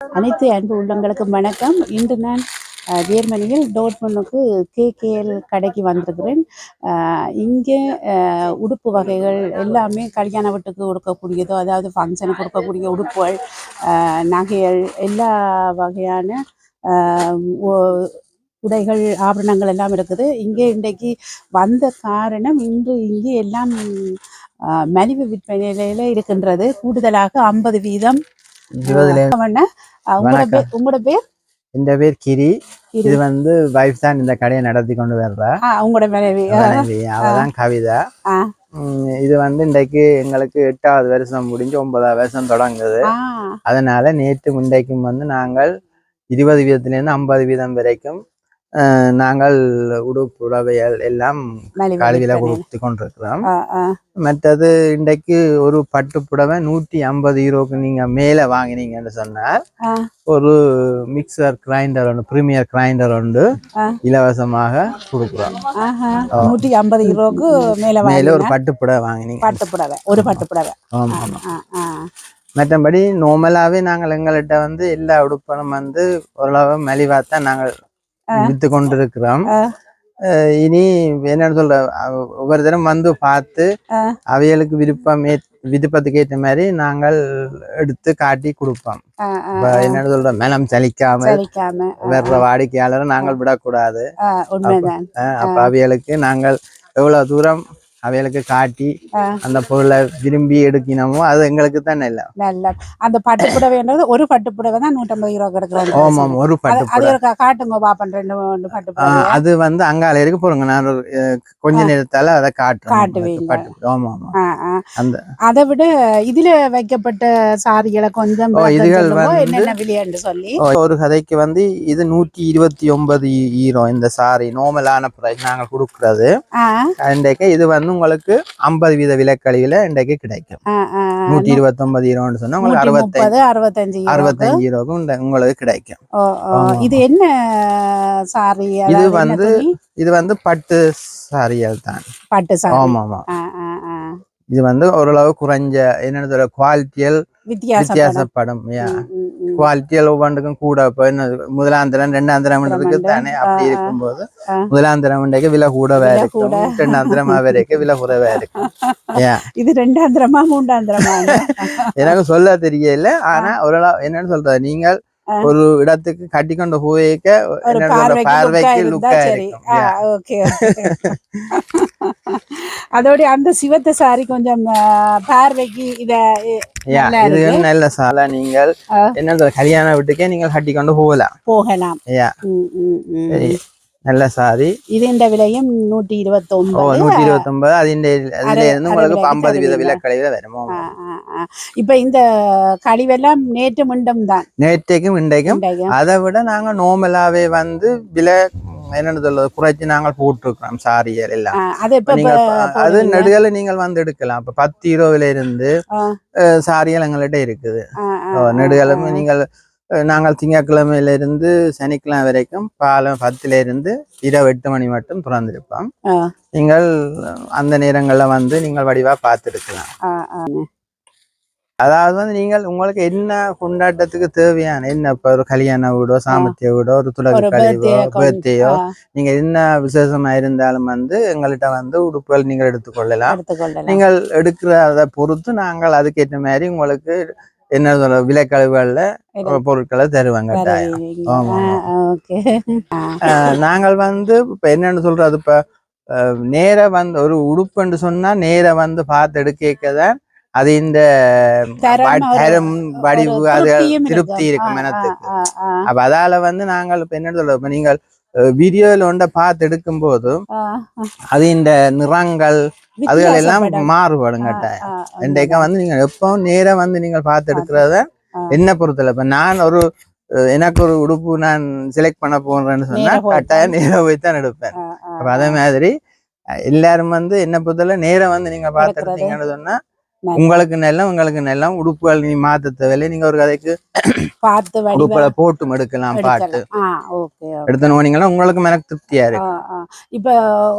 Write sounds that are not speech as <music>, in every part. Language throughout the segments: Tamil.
அனைத்து அன்பு உள்ளங்களுக்கும் வணக்கம். இன்று நான் ஜெர்மனியில் டோட்மனுக்கு கேகேஎல் கடைக்கு வந்திருக்கிறேன். இங்கே உடுப்பு வகைகள் எல்லாமே கல்யாண வீட்டுக்கு கொடுக்கக்கூடியதோ அதாவது ஃபங்க்ஷனுக்கு கொடுக்கக்கூடிய உடுப்புகள் நகைகள் எல்லா வகையான உடைகள் ஆபரணங்கள் எல்லாம் இருக்குது. இங்கே இன்றைக்கு வந்த காரணம் இன்று இங்கே எல்லாம் மலிவு விற்பனையில இருக்கின்றது. கூடுதலாக ஐம்பது வீதம் உங்களோட. பேர்? இந்த பேர் கிரி. இது வந்து வைஃப் தான் இந்த கடையை நடத்தி கொண்டு வர்றா. உங்களோட மனைவி. அவதான் கவிதா. இது வந்து இன்றைக்கு எங்களுக்கு எட்டாவது வருஷம் முடிஞ்சு ஒன்பதாவது வருஷம் தொடங்குது. அதனால நேற்று முன்றைக்கும் வந்து நாங்கள் இருபது வீதத்திலேருந்து ஐம்பது வீதம் வரைக்கும் நாங்கள் உடுப்பு உடவைகள் எல்லாம் கழுவில விற்பனை. கொடுத்து கொண்டிருக்கிறோம் மற்றது இன்றைக்கு ஒரு பட்டு புடவை நூற்றி ஐம்பது யூரோக்கு நீங்க மேல வாங்கினீங்கன்னு சொன்னால். ஒரு மிக்சர் கிரைண்டர் ஒன்று ப்ரீமியர் கிரைண்டர் ஒன்று. இலவசமாக கொடுக்குறோம். நூற்றி ஐம்பது கிலோவுக்கு மேல மேல ஒரு பட்டு புடவை வாங்கினீங்க பட்டு புடவை ஒரு பட்டு புடவை. மற்றபடி நார்மலாவே நாங்கள் எங்கள்கிட்ட வந்து எல்லா உடுப்பனும் வந்து ஓரளவு மலிவா தான் நாங்கள் வித்து கொண்டிருக்கிறோம் இனி என்னன்னு சொல்ற ஒவ்வொரு தரம் வந்து பார்த்து. அவைகளுக்கு விருப்பம் விருப்பத்துக்கு ஏற்ற மாதிரி நாங்கள் எடுத்து காட்டி கொடுப்போம். என்னன்னு சொல்ற மனம் சலிக்காம வர்ற வாடிக்கையாளரை நாங்கள் விடக்கூடாது. அப்ப அவைகளுக்கு நாங்கள் எவ்வளவு தூரம் அவைகளுக்கு காட்டி. அந்த பொருளை விரும்பி எடுக்கணுமோ அது எங்களுக்கு தான் நல்ல நல்ல அந்த பட்டு புடவைன்றது ஒரு பட்டு புடவை தான் நூற்றம்பது கிலோ கிடக்குறாங்க ஓமாம் ஒரு பட்டு அது புடவை காட்டுங்க பாப்பன் ரெண்டு மூணு பட்டு அது வந்து அங்கால இருக்கு போறோங்க நான் கொஞ்ச நேரத்தால அதை காட்டுவீங்க. உங்களுக்கு பட்டு புடவை. ஆமா ஆமா. ஆ, ஆ. அந்த அதை விட இதுல வைக்கப்பட்ட சாரிகளை கொஞ்சம் இதுகள் என்னென்ன விலைன்னு சொல்லி. ஒரு கதைக்கு வந்து இது நூற்றி இருபத்தி ஒன்பது ஈரோ இந்த சாரி. நார்மலான பிரைஸ் நாங்கள் கொடுக்கறது. இது வந்து உங்களுக்கு ஐம்பது வீத விலக்கழிவுல இன்றைக்கு கிடைக்கும். நூற்றி இருபத்தி ஒன்பது ஈரோன்னு சொன்னா உங்களுக்கு அறுபத்தஞ்சு அறுபத்தஞ்சு. அறுபத்தஞ்சு ஈரோக்கும் உங்களுக்கு கிடைக்கும். இது என்ன சாரி இது வந்து இது வந்து பட்டு சாரிகள் தான் பட்டு சாரி ஆமா ஆமா. இது வந்து ஓரளவு குறைஞ்ச என்னன்னு சொல்ற குவாலிட்டியல் வித்தியாசப்படும். குவாலிட்டியல் ஒவ்வொன்றுக்கும் கூட இப்போ என்ன முதலாந்திரம் ரெண்டாந்திரம் தானே அப்படி. இருக்கும்போது. முதலாந்திரம் இன்றைக்கு விலை கூடவா இருக்கும். ரெண்டாந்திரமா வரைக்கும் விலை குறைவா இருக்கும் <laughs> இது ரெண்டாந்திரமா மூன்றாந்திரமா எனக்கு சொல்ல தெரியல ஆனா ஓரளவு என்னன்னு சொல்றது நீங்கள். ஒரு இடத்துக்கு கட்டி கொண்டு போய்க்க பார்வைக்கு லுக்கா. ஓகே. அதோட அந்த சிவத்த சாரி கொஞ்சம் பார்வைக்கு இத இது. நல்ல சாலை. நீங்கள். என்ன கல்யாண வீட்டுக்கே நீங்கள் கட்டி கொண்டு போகலாம். போகலாம். நல்ல சாரி இது இந்த விலையும் நூற்றி இருபத்தி ஓ ஒன்பது நூத்தி இருபத்தி ஒன்பது அரை- இருந்து உங்களுக்கு ஐம்பது வீத. விலக்கழிவுல வருமோ ஆ, ஆ, ஆ. இப்ப இந்த கழிவெல்லாம் நேற்று மிண்டம் தான் நேற்றைக்கும் இன்றைக்கும் இன்றைக்கு. அதை விட நாங்க நார்மலாவே வந்து விலை என்னன்னு சொல்றது குறைச்சு நாங்கள் போட்டிருக்கிறோம் எல்லாம் ஆ, அது இப்ப நீங்க இப்ப ப- அது? நெடுகளை நீங்கள் வந்து எடுக்கலாம் இப்ப பத்து இருபதுல இருந்து ஆ. சாரிகள் எங்கள்கிட்ட இருக்குது ஆ. நீங்கள் நாங்கள் திங்கட்கிழமையில இருந்து சனிக்கிழமை வரைக்கும் பாலம் பத்துல இருந்து இரவு எட்டு மணி மட்டும் திறந்திருப்போம். நீங்கள் அந்த நேரங்கள்ல வந்து நீங்கள் வடிவா பார்த்துருக்கலாம். அதாவது வந்து நீங்கள் உங்களுக்கு என்ன கொண்டாட்டத்துக்கு தேவையான என்ன இப்ப ஒரு கல்யாண வீடோ சாமர்த்திய வீடோ ஒரு ஒரு கழிவோ பேர்த்தையோ நீங்க என்ன விசேஷமா இருந்தாலும் வந்து எங்கள்கிட்ட வந்து உடுப்புகள் நீங்கள் எடுத்துக்கொள்ளலாம். நீங்கள் எடுக்கிறத பொறுத்து நாங்கள் அதுக்கேற்ற மாதிரி உங்களுக்கு என்ன சொல்ற விலைக்கழிவுகள்ல பொருட்களை தருவாங்க நாங்கள் வந்து இப்ப என்னன்னு சொல்றது இப்ப நேர வந்து ஒரு உடுப்புன்னு சொன்னா நேர வந்து பார்த்து எடுக்கதான் அது இந்த தரம் வடிவு அது திருப்தி இருக்கும். மனத்துக்கு. அப்ப அதால வந்து நாங்கள் இப்ப என்ன இப்ப நீங்கள் வீடியோல ஒன்றை பார்த்து எடுக்கும் போது அது இந்த நிறங்கள் அதுகள் எல்லாம். மாறுபடும் கட்டாயம் இன்றைக்கு. வந்து நீங்க எப்போ நேரா வந்து நீங்கள் பார்த்து எடுக்கிறத. என்ன பொறுத்தல இப்ப நான் ஒரு எனக்கு ஒரு உடுப்பு நான் செலக்ட் பண்ண போறேன்னு சொன்னா கட்டாயம் நேரா போய் தான் எடுப்பேன் அப்ப அதே மாதிரி எல்லாரும் வந்து என்ன பொறுத்தல நேரா வந்து நீங்க பார்த்து. எடுத்தீங்கன்னு சொன்னா. உங்களுக்கு நெல்லம் உங்களுக்கு நெல்லம் உடுப்புகள் நீ மாத்த தேவையில்லை. நீங்க ஒரு கதைக்கு பார்த்து உடுப்புகளை போட்டும் எடுக்கலாம் பாட்டு எடுத்து உங்களுக்கு எனக்கு திருப்தியா இருக்கு இப்போ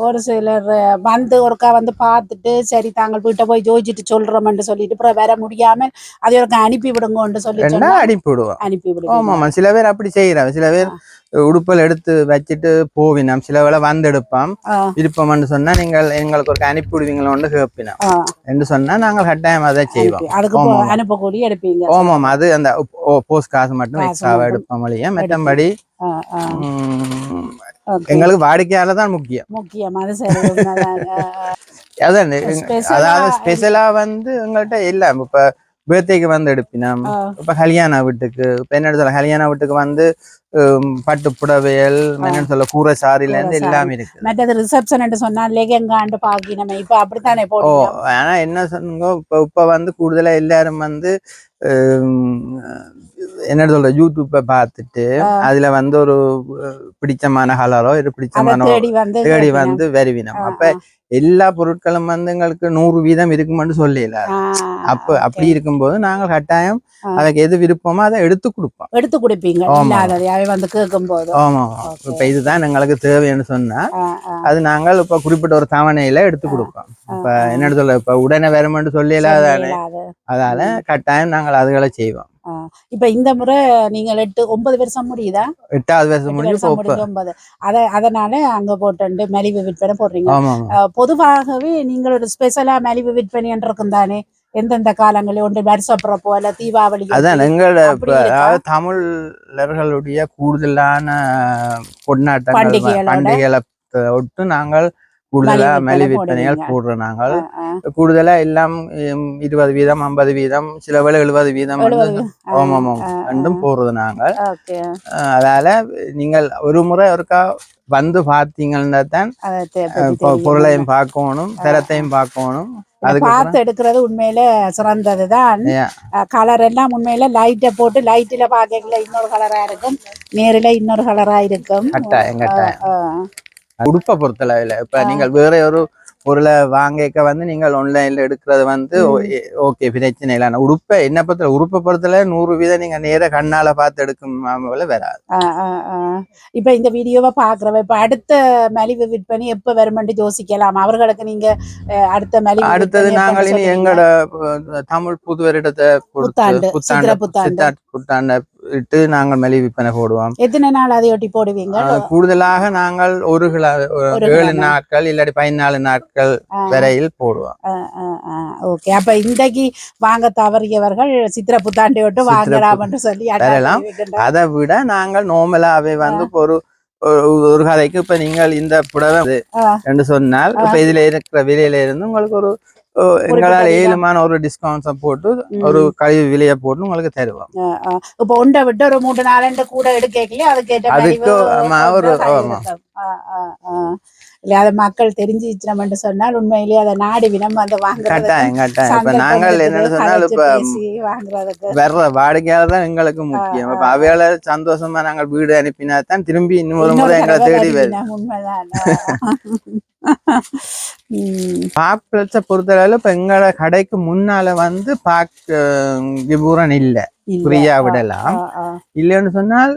ஒரு சிலர் வந்து ஒருக்கா வந்து பார்த்துட்டு சரி தாங்கள் வீட்டை போய் ஜோதிச்சுட்டு சொல்றோம்னு சொல்லிட்டு அப்புறம் வர முடியாம அதை ஒருக்கா அனுப்பி விடுங்கன்னு சொல்லி அனுப்பி விடுவோம். அனுப்பி ஆமா விடுவோம் ஆமா சில பேர் அப்படி செய்யறாங்க சில பேர் உடுப்பல் எடுத்து வச்சுட்டு போவினோம். சில வேளை வந்து எடுப்போம் விருப்பம்னு சொன்னா நீங்கள் எங்களுக்கு ஒரு அனுப்பி விடுவீங்களோன்னு கேட்பினோம் என்று சொன்னா நாங்கள் கட்டாயம் அதை செய்வோம். அனுப்பக்கூடிய எடுப்பீங்க. ஓமாம். அது அந்த போஸ்ட் காசு மட்டும் எக்ஸ்ட்ராவா எடுப்போம் வழியா மற்றபடி. எங்களுக்கு வாடிக்கையாளர் தான் முக்கியம். முக்கியம். அது சரி. உண்மைதான். ஆ, ஆ. அதான் அதாவது ஸ்பெஷலா வந்து எங்கள்கிட்ட இல்ல. இப்ப பர்த்டேக்கு வந்து எடுப்பினோம். இப்ப கல்யாண வீட்டுக்கு இப்ப என்ன சொல்ல கல்யாண வீட்டுக்கு வந்து பட்டு புடவையல் என்னன்னு சொல்ல கூரை சாரில இருந்து. எல்லாமே இருக்கு. மற்றது ரிசப்ஷன் சொன்னா லெகங்காண்டு பாக்கி நம்ம இப்ப அப்படித்தானே போடுவோம் ஆனா என்ன சொன்னீங்க இப்ப இப்ப வந்து கூடுதலா எல்லாரும் வந்து என்ன சொல்ற யூடியூப்பை பார்த்துட்டு அதுல வந்து ஒரு பிடிச்சமான கலரோ ஒரு அதை பிடிச்சமான தேடி வந்து வருவினம். அப்ப எல்லா பொருட்களும் வந்து எங்களுக்கு நூறு வீதம் இருக்குமென்னு சொல்லல அப்ப. அப்படி இருக்கும்போது நாங்கள் கட்டாயம். அதுக்கு எது விருப்பமோ அதை எடுத்து கொடுப்போம். எடுத்து கொடுப்பீங்க. வந்து கேட்கும் போது ஆமா. இப்ப இதுதான் எங்களுக்கு தேவைன்னு சொன்னா அது நாங்கள் இப்ப குறிப்பிட்ட ஒரு தவணையில எடுத்து கொடுப்போம். இப்ப என்ன சொல்ல இப்ப உடனே வருமென்று சொல்லல தானே இல்லாத. அதால கட்டாயம் நாங்கள் அதுகளை செய்வோம். இப்ப இந்த முறை நீங்கள் எட்டு ஒன்பது வருஷம் முடியுதா? எட்டாவது வருஷம் முடிஞ்சு ஒன்பது. அத அதனால அங்க போட்டு மலிவு விற்பனை போடுறீங்க. பொதுவாகவே நீங்கள் ஒரு ஸ்பெஷலா மலிவு விற்பனை இருக்கும் தானே எந்தெந்த காலங்களில்? ஒன்று வருஷப்புறப்போ அல்ல தீபாவளி அதான் எங்களோட தமிழர்களுடைய கூடுதலான கொண்டாட்டங்கள்? பண்டிகைகளை ஒட்டு நாங்கள் கூடுதலா மலிவு மலி விற்பனை விற்பனைகள். போடுறோம் நாங்கள். கூடுதலா எல்லாம் இருபது வீதம் ஐம்பது வீதம் சில வேளை எழுபது வீதம் ஆ, ரெண்டும் போடுறது நாங்கள் அதால நீங்கள் ஒரு முறை ஒருக்கா வந்து பார்த்தீங்கன்னா தான். பொருளையும் பார்க்கணும் தரத்தையும் பார்க்கணும். பார்த்து எடுக்கிறது உண்மையில சிறந்ததுதான். கலர் எல்லாம் உண்மையில லைட்டை போட்டு லைட்டில பார்க்கல இன்னொரு கலரா இருக்கும். நேரில் இன்னொரு கலரா இருக்கும். உடுப்பை பொறுத்தளவில் இப்ப நீங்கள் வேற ஒரு பொருளை வாங்கிக்க வந்து நீங்கள் ஆன்லைன்ல எடுக்கிறது வந்து ஓகே பிரச்சனை இல்லை. உடுப்பை என்ன பொறுத்தல உடுப்பை பொறுத்தல நூறு வீதம் நீங்க நேர கண்ணால பார்த்து எடுக்கும் போல வராது. இப்ப இந்த வீடியோவை பாக்குறவ இப்ப அடுத்த மலிவு விற்பனை எப்ப வருமென்று யோசிக்கலாம். அவர்களுக்கு நீங்க அடுத்த மலிவு அடுத்தது நாங்கள் இனி? எங்களோட தமிழ் புது வருடத்தை புத்தாண்டு, புத்தாண்டு புத்தாண்டு. புத்தாண்டை இட்டு நாங்கள் மலி விற்பனை போடுவோம் எத்தனை நாள் அதையொட்டி போடுவீங்க அஹ், கூடுதலாக நாங்கள் ஒரு ஏழு. நாட்கள் இல்லாட்டி பதினாலு நாட்கள் வரையில் போடுவோம். ஓகே அப்ப இன்றைக்கு வாங்க தவறியவர்கள் சித்திர புத்தாண்டையோட்டு சித்திரை வாங்கலாம் என்று சொல்லி வரலாம். வைக்கின்றார். அதை விட நாங்கள் நார்மலாவே வந்து ஒரு ஒரு- கதைக்கு இப்ப நீங்கள் இந்த புடவை. என்று சொன்னால் இப்ப இதுல இருக்கிற விலையில இருந்து உங்களுக்கு ஒரு எங்களால். ஏழுமான ஒரு டிஸ்கவுண்ட்ஸை போட்டு. ஒரு கழிவு விலையை போட்டு உங்களுக்கு தருவோம். இப்ப ஒன்றை விட்டு ஒரு மூன்று நாலண்டு கூட எடுக்கலையே அதுக்கு, மலிவு ஆமா, ஒரு- ஆமா. இருக்கும். ஆ, ஆ, ஆ. இல்ல அதை மக்கள் தெரிஞ்சிச்சினம் என்று சொன்னால் உண்மையிலேயே அதை நாடி வினம் வந்து வாங்குறது நாங்கள் என்னன்னு சொன்னால் இப்ப வர்ற வாடிக்கையாளர் தான் எங்களுக்கு முக்கியம் இப்ப அவையால சந்தோஷமா நாங்கள் வீடு அனுப்பினா தான் திரும்பி இன்னொரு முறை எங்களை தேடி வரும் <laughs> பாப்பிளத்தை பொறுத்தளவில் இப்ப எங்களோட கடைக்கு முன்னால வந்து பாக் விபூரன் இல்ல. ஃப்ரீயா விடலாம். இல்லைன்னு சொன்னால்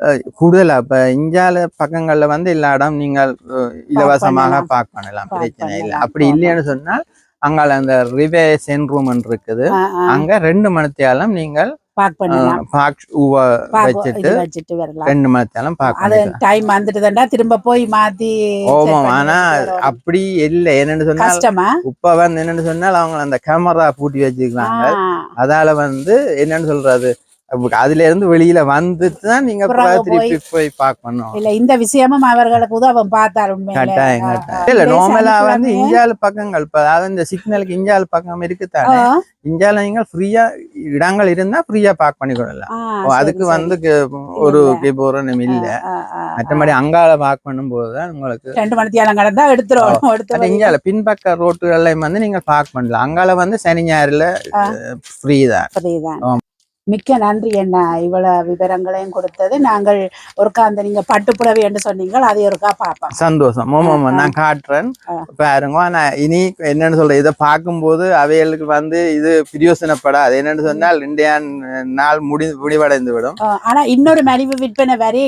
அஹ், கூடுதலா இப்ப இஞ்சால பக்கங்கள்ல வந்து எல்லா இடம் நீங்கள் இலவசமாக. பார்க் பண்ணலாம் பிரச்சனை இல்லை. அப்படி. இல்லைன்னு சொன்னால் அங்கால அந்த ரிவே சென் ரூம் இருக்குது. அங்க ரெண்டு மணித்தியாலம் நீங்கள் வச்சுட்டு ரெண்டு பண்ணிக்கலாம். டைம் வந்துட்டுதான்டா திரும்ப போய் மாத்தி ஓமாம் ஆனா. அப்படி இல்லை. என்னன்னு கஷ்டமா? இப்ப வந்து என்னன்னு சொன்னால் அவங்க அந்த கேமரா பூட்டி வச்சுக்கிறாங்க. அதால வந்து என்னன்னு சொல்றது அதுல இருந்து வெளியில வந்துட்டு தான் நீங்க திருப்பி போய் பார்க்கணும். இல்ல இந்த விஷயமும் அவர்களுக்கு உதவும் பார்த்தார் உண்மையில. கட்டாயம். இல்ல நார்மலா வந்து இஞ்சால பக்கங்கள் இப்ப அதாவது இந்த சிக்னலுக்கு இஞ்சால பக்கம் இருக்குதானே? ஆ, இஞ்சால நீங்க ஃப்ரீயா இடங்கள் இருந்தா ஃப்ரீயா பார்க் பண்ணி கொள்ளலாம் ஆ, ஓ, சரி, அதுக்கு. வந்து ஒரு. கேபோரம் இல்ல. மற்றபடி அங்கால பார்க் பண்ணும்போது தான் உங்களுக்கு ரெண்டு மணி தியாலம் கடந்தா எடுத்துருவோம் எடுத்து அது இங்கால பின்பக்க ரோட்டுகள்லையும் வந்து நீங்க பார்க் பண்ணலாம். அங்கால வந்து சனி ஞாயிறுல ஃப்ரீ தான். மிக்க நன்றி என்ன இவ்வளவு விவரங்களையும் கொடுத்தது. நாங்கள் ஒருக்கா அந்த நீங்க பட்டுப்புடவை என்று சொன்னீங்க அதை ஒருக்கா பார்ப்போம். சந்தோஷம். ஆமாம் நான் காட்டுறேன். பாருங்க ஆனா இனி என்னன்னு சொல்றேன் இதை பார்க்கும்போது அவைகளுக்கு வந்து இது பிரயோசனப்படாது. என்னன்னு சொன்னால் இந்தியா நாள் முடி முடிவடைந்து விடும். ஆனா இன்னொரு மலிவு விற்பனை வரையே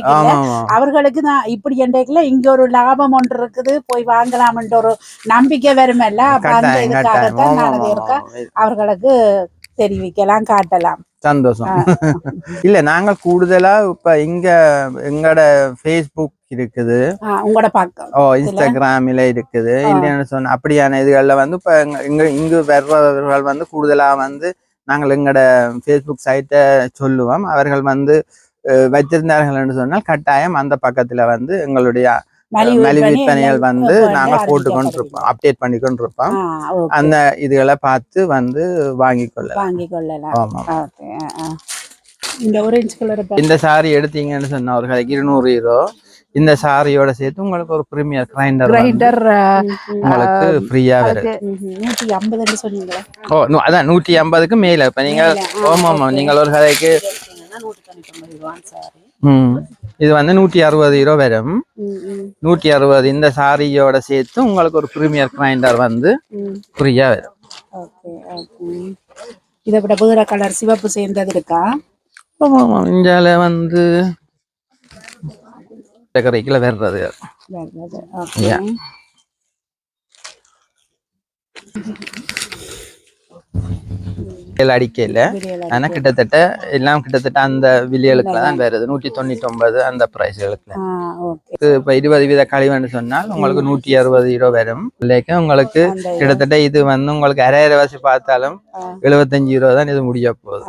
அவர்களுக்கு நான் இப்படி என்றைக்குல இங்க ஒரு லாபம் ஒன்று இருக்குது போய் வாங்கலாம்ன்ற ஒரு நம்பிக்கை வருமல்ல. அப்ப அந்த இதுக்காகத்தான். அவர்களுக்கு தெரிவிக்கலாம் காட்டலாம். சந்தோஷம். இல்ல நாங்க கூடுதலா இப்ப இங்க எங்கட ஃபேஸ்புக் இருக்குது. உங்களோட ஓ இன்ஸ்டாகிராமில் இருக்குது. இல்லைன்னு சொன்ன அப்படியான இதுகள்ல வந்து இப்ப இங்க இங்கு வர்றவர்கள் வந்து கூடுதலா வந்து நாங்கள் எங்கட ஃபேஸ்புக் சைட்டை சொல்லுவோம். அவர்கள் வந்து வச்சிருந்தார்கள் சொன்னால் கட்டாயம் அந்த பக்கத்துல வந்து எங்களுடைய மலிவு மலிவு விற்பனை விற்பனைகள் வந்து வந்து நாங்கள் போட்டு கொண்டு அறிவிக்கப்படுகிறது. இருப்போம் அப்டேட் பண்ணி கொண்டு இருப்போம். அந்த இதுகளை பார்த்து வந்து வாங்கிக் கொள்ளலாம் வாங்கிக் கொள்ளலாம் ஆமா ஓகே இந்த orange கலர் இந்த சாரி எடுத்தீங்கன்னு சொன்ன ஒரு கடைக்கு இருநூறு யூரோ இந்த சாரியோட சேர்த்து உங்களுக்கு ஒரு பிரீமியர் கிரைண்டர் கிரைண்டர் உங்களுக்கு ஃப்ரீயா வருது நூற்றி ஐம்பதுன்னு சொன்னீங்களா. ஓ அதான் நூற்றி ஐம்பதுக்கு மேல. இப்ப நீங்க மேல, ஆ, ஆமா ஆமா நீங்கள் ஒரு கடைக்கு ம். இது வந்து நூற்றி அறுபது யூரோ வரும். நூற்றி அறுபது இந்த சாரியோட சேர்த்து உங்களுக்கு ஒரு பிரீமியர் கிரைண்டர் வந்து ஃப்ரீயா வரும். இதை விட வேற கலர் சிவப்பு சேர்ந்தது இருக்கா? ஆமா ஆமா. இந்தியால வந்து கரைக்குள்ள வர்றது. Yeah. விலையில அடிக்கையில ஆனா கிட்டத்தட்ட எல்லாம் கிட்டத்தட்ட அந்த விலைகளுக்குள்ள தான் வருது நூற்றி தொண்ணூற்றி ஒன்பது அந்த பிரைஸ்களுக்கு இப்ப இருபது வீத கழிவுன்னு சொன்னால் உங்களுக்கு நூற்றி அறுபது யூரோ வரும். இல்லைக்கு உங்களுக்கு கிட்டத்தட்ட இது வந்து உங்களுக்கு அரையாயிரம் வாசி பார்த்தாலும். எழுபத்தஞ்சு யூரோ தான் இது முடிய போகுது.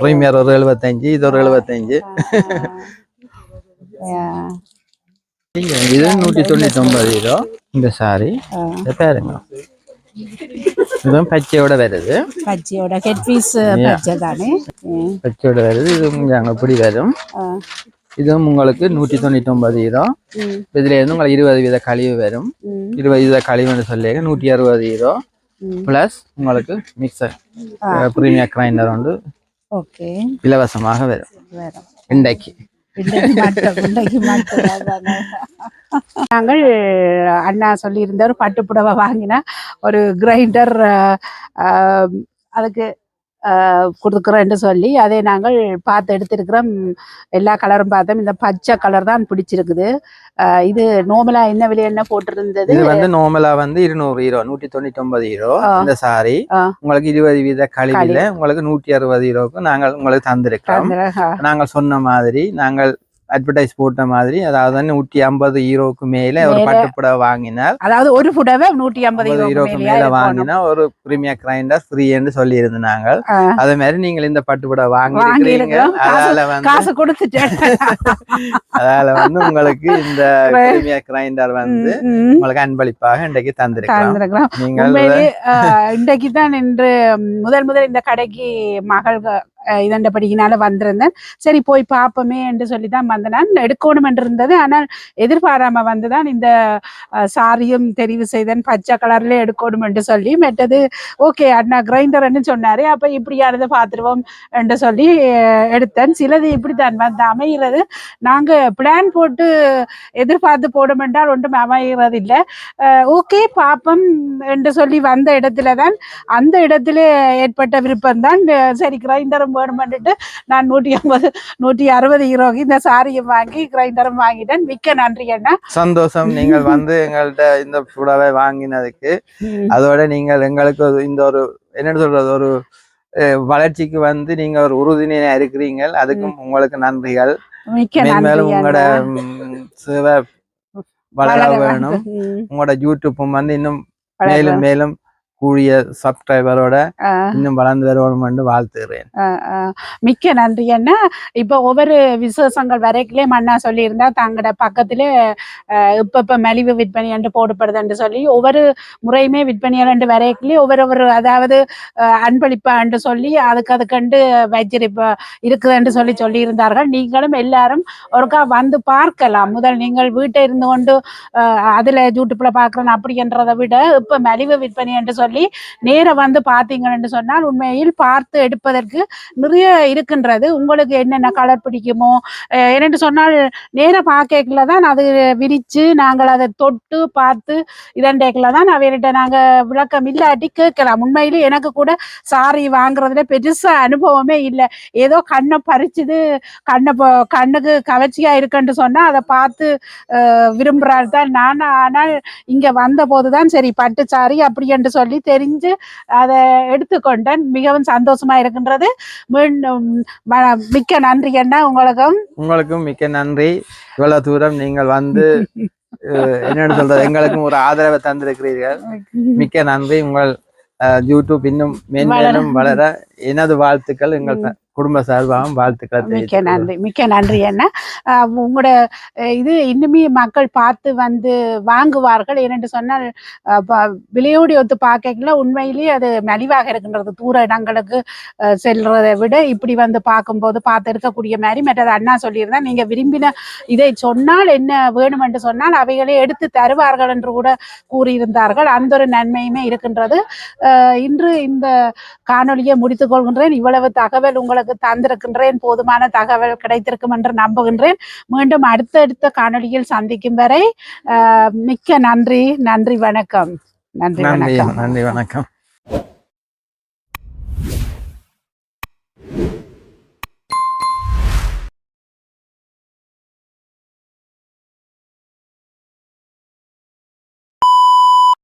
ப்ரீமியர் ஒரு எழுபத்தஞ்சு இது ஒரு எழுபத்தஞ்சு இது நூற்றி தொண்ணூற்றி ஒன்பது இந்த சாரி பாருங்க. பீஸ் பஜ்ஜை தானே ம், பச்சையோட வருது இது உங்களுக்கு அங்கே இப்படி வரும் ஆ, இதுவும் உங்களுக்கு நூற்றி தொண்ணூற்றி ஒன்பது யூரோ ம், இதுல இருந்து உங்களுக்கு இருபது வீத கழிவு வரும் இருபது வீத கழிவுன்னு சொல்லி நூற்றி அறுபது யூரோ ம். ப்ளஸ் உங்களுக்கு மிக்சர் ப்ரீமியர் கிரைண்டர் வந்து இலவசமாக வரும் இன்றைக்கு நாங்கள் அண்ணா சொல்லியிருந்தார் பட்டுப்புடவை வாங்கினா ஒரு கிரைண்டர் அதுக்கு ஆஹ், கொடுக்குறேன்னு சொல்லி அதை நாங்கள் பார்த்து எடுத்திருக்கிறோம். எல்லா கலரும் பார்த்தோம். இந்த பச்சை கலர் தான் பிடிச்சிருக்குது. இது நோமலா என்ன விலை என்ன போட்டிருந்தது? இது வந்து நார்மலா வந்து இருநூறு ஹீரோ நூற்றி தொண்ணூற்றி ஒன்பது ஹீரோ. இந்த சாரி. உங்களுக்கு இருபது வீத கழிவுல உங்களுக்கு நூற்றி அறுபது ஹீரோக்கு நாங்கள் உங்களுக்கு தந்திருக்கிறோம். நாங்கள் சொன்ன மாதிரி நாங்கள் அட்வர்டைஸ் போட்ட மாதிரி அதாவது நூற்றி ஐம்பது ஹீரோக்கு மேல ஒரு மேல- பட்டுப்புடவை வாங்கினால் அதாவது ஒரு புடவை நூற்றி ஐம்பது ஹீரோக்கு மேல வாங்கினா ஒரு பிரீமியர் கிரைண்டர் ஃப்ரீன்னு சொல்லி இருந்து நாங்கள் ஆ. அதே மாதிரி நீங்கள் இந்த பட்டுப்புடவை வாங்கி வாங்கி இருக்கிறீங்க இருக்கிறோம். அதால வந்து காசு கொடுத்துட்டேன் <laughs> அதால வந்து உங்களுக்கு இந்த <laughs> பிரீமியர் கிரைண்டர் வந்து. உங்களுக்கு அன்பளிப்பாக இன்றைக்கு தந்திருக்கிறோம் நீங்கள் இன்றைக்கு தான் இன்று முதல் முதல் இந்த கடைக்கு மகள் இதண்டபடியினால வந்திருந்தேன். சரி போய் பார்ப்போமே என்று சொல்லி தான் வந்தேன். எடுக்கணும் என்று இருந்தது ஆனால் எதிர்பாராம வந்துதான் இந்த சாரியும் தெரிவு செய்தேன். பச்சை கலர்ல எடுக்கணும் என்று சொல்லி மெட்டது ஓகே அண்ணா கிரைண்டர்னு சொன்னாரு. அப்ப இப்படியானதை பார்த்துருவோம் என்று சொல்லி எடுத்தேன். சிலது இப்படித்தான் வந்து அமைகிறது. நாங்க பிளான் போட்டு எதிர்பார்த்து போடும் என்றால் ஒன்றும் அமைகிறது இல்லை ஓகே பாப்பம் என்று சொல்லி வந்த இடத்துல தான் அந்த இடத்துல ஏற்பட்ட விருப்பம் தான் சரி கிரைண்டரும் வேணுமென்ட்டு நான் நூற்றி ஐம்பது நூற்றி அறுபது ஹீரோக்கு இந்த சாரியும் வாங்கி கிரைண்டரும் வாங்கிட்டேன். மிக்க நன்றி அண்ணா. சந்தோஷம். நீங்கள் வந்து எங்கள்கிட்ட இந்த புடவை வாங்கினதுக்கு. அதோட நீங்கள் எங்களுக்கு இந்த ஒரு என்ன சொல்றது ஒரு வளர்ச்சிக்கு வந்து நீங்க ஒரு உறுதுணையா இருக்கிறீங்க. அதுக்கும் உங்களுக்கு நன்றிகள். நன்றி உங்களோட சேவை வளர வேணும். உங்களோட யூடியூப்பும் வந்து இன்னும் மேலும் மேலும் கூடிய சப்ஸ்கிரைபரோட இன்னும் வளர்ந்து வருவோம் என்று வாழ்த்துகிறேன். மிக்க நன்றி அண்ணா. இப்போ ஒவ்வொரு விசேஷங்கள் வரைக்கிலே அண்ணா சொல்லியிருந்தா தங்களோட பக்கத்துல இப்ப இப்ப மலிவு விற்பனை என்று போடப்படுது என்று சொல்லி ஒவ்வொரு முறையுமே விற்பனையாளர் என்று வரைக்கிலே ஒவ்வொரு ஒரு அதாவது அன்பளிப்பா என்று சொல்லி அதுக்கு அதுக்கண்டு வச்சிருப்ப இருக்குது என்று சொல்லி சொல்லியிருந்தார்கள். நீங்களும் எல்லாரும் ஒருக்கா வந்து பார்க்கலாம். முதல் நீங்கள் வீட்டை இருந்து கொண்டு அதுல யூடியூப்ல பார்க்கறேன் அப்படின்றதை விட இப்ப மலிவு விற்பனை என்று சொல்லி சொல்லி நேர வந்து பார்த்தீங்கன்னு சொன்னால் உண்மையில் பார்த்து எடுப்பதற்கு நிறைய இருக்கின்றது. உங்களுக்கு என்னென்ன கலர் பிடிக்குமோ என்னென்று சொன்னால் நேர பார்க்கல தான் அது விரித்து நாங்கள் அதை தொட்டு பார்த்து இதண்டேக்கில் தான் அவர்கிட்ட நாங்கள் விளக்கம் இல்லாட்டி கேட்கலாம். உண்மையில் எனக்கு கூட சாரி வாங்குறதுல பெருசாக அனுபவமே இல்லை. ஏதோ கண்ணை பறிச்சுது கண்ணை கண்ணுக்கு கவர்ச்சியா இருக்குன்னு சொன்னா அதை பார்த்து அஹ், விரும்புறாரு தான். நான் ஆனால் இங்க வந்த போதுதான் சரி பட்டு சாரி அப்படி என்று சொல்லி தெரிஞ்சு அதை எடுத்துக்கொண்டேன். மிகவும் சந்தோஷமா இருக்கின்றது. மீண்டும் மிக்க நன்றி என்ன உங்களுக்கும். உங்களுக்கும் மிக்க நன்றி. இவ்வளவு தூரம் நீங்கள் வந்து <laughs> என்னன்னு சொல்றது எங்களுக்கும் ஒரு ஆதரவை தந்திருக்கிறீர்கள். மிக்க நன்றி. உங்கள் யூடியூப் இன்னும் மேன்மேலும் வளர எனது வாழ்த்துக்கள். எங்கள் குடும்ப சார்பாகவும் வாழ்த்துக்களை மிக்க நன்றி மிக்க நன்றி என்ன உங்களோட இது இன்னுமே மக்கள் பார்த்து வந்து வாங்குவார்கள். ஏனென்று சொன்னால் விலையோடு ஒத்து பார்க்கல உண்மையிலேயே அது மலிவாக இருக்கின்றது. தூர இடங்களுக்கு செல்றதை விட இப்படி வந்து பார்க்கும்போது பார்த்து எடுக்கக்கூடிய மாதிரி மற்றது அண்ணா சொல்லியிருந்தா நீங்க விரும்பின இதை சொன்னால் என்ன வேணும் என்று சொன்னால் அவைகளை எடுத்து தருவார்கள் என்று கூட கூறியிருந்தார்கள். அந்த ஒரு நன்மையுமே இருக்கின்றது. இன்று இந்த காணொளியை முடித்துக் கொள்கின்றேன். இவ்வளவு தகவல் உங்களுக்கு தந்திருக்கின்றேன். போதுமான தகவல் கிடைத்திருக்கும் என்று நம்புகின்றேன். மீண்டும் அடுத்தடுத்த காணொளியில் சந்திக்கும் வரை மிக்க நன்றி. நன்றி வணக்கம். நன்றி நன்றி வணக்கம். நன்றி வணக்கம்.